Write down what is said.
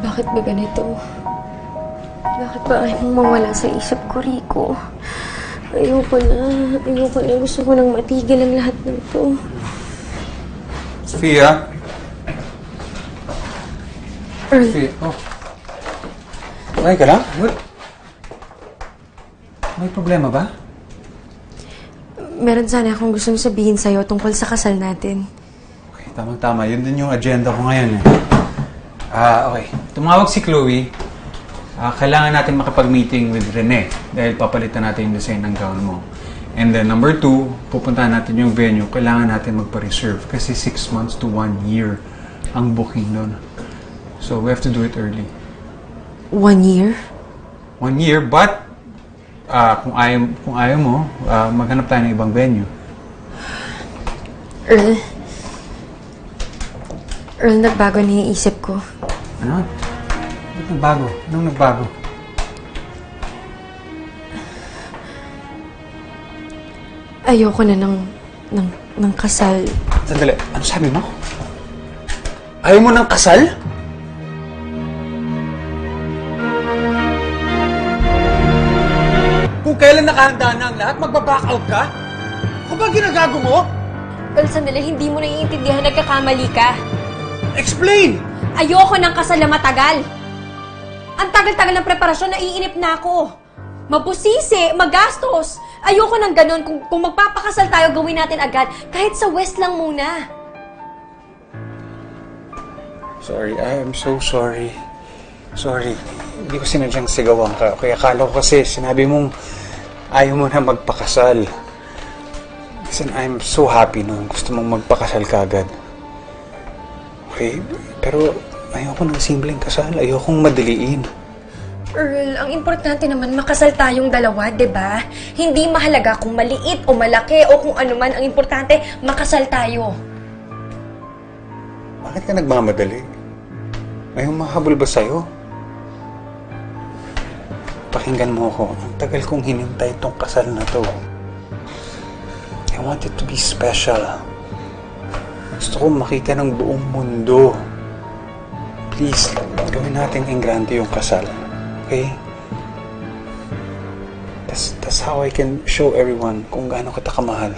Bakit ba ganito? Bakit ba ayaw mong mawala sa isip ko, Rico? Ayoko na. Ayoko na. Gusto ko nang matigil ang lahat ng to. Sophia? Earl, Sophia, oh. Okay ka lang? What? May problema ba? meron sana akong gustong sabihin sa'yo tungkol sa kasal natin. Okay, tamang-tama. Yun din yung agenda ko ngayon eh. Ah, okay. Tumawag si Chloe. Ah, kailangan natin makipag-meeting with Rene dahil papalitan natin yung design ng gown mo. And then number two, pupuntahan natin yung venue. Kailangan natin magpa-reserve kasi six months to one year ang booking doon. So we have to do it early. One year? One year, but ah, kung ayaw, kung ayaw mo, ah, maghanap tayo ng ibang venue. Earl, Earl, nagbago na yung isip ko. Ano? Ba't nagbago? Anong nagbago? Ayoko na ng, ng, ng kasal. Sandali, ano sabi mo? Ayaw mo ng kasal? Kung kailan nakahanda na ang lahat, magbaback out ka? Ako ba ginagago mo? Earl, sandali, hindi mo naiintindihan. Nagkakamali ka. Explain! Ayoko ng kasal na matagal. Ang tagal-tagal ng preparasyon, naiinip na ako. Mabusisi, magastos. Ayoko ng ganun. Kung, kung magpapakasal tayo, gawin natin agad. Kahit sa West lang muna. Sorry, I am so sorry. Sorry. Hindi ko sinadyang sigawan ka. Kaya akala ko kasi sinabi mong ayaw mo na magpakasal. Listen, I'm so happy nung gusto mong magpakasal ka agad. Okay? Pero ayoko ng simpleng kasal. Ayokong madaliin. Earl, ang importante naman makasal tayong dalawa, 'di ba? Hindi mahalaga kung maliit o malaki o kung ano man, ang importante makasal tayo. Bakit ka nagmamadali? May humahabol ba sa'yo? Pakinggan mo ako. Ang tagal kong hinintay itong kasal na to. I want it to be special. Gusto ko makita ng buong mundo. Please, gawin natin en grande yung kasal. Okay? That's, that's how I can show everyone kung gaano kita kamahal.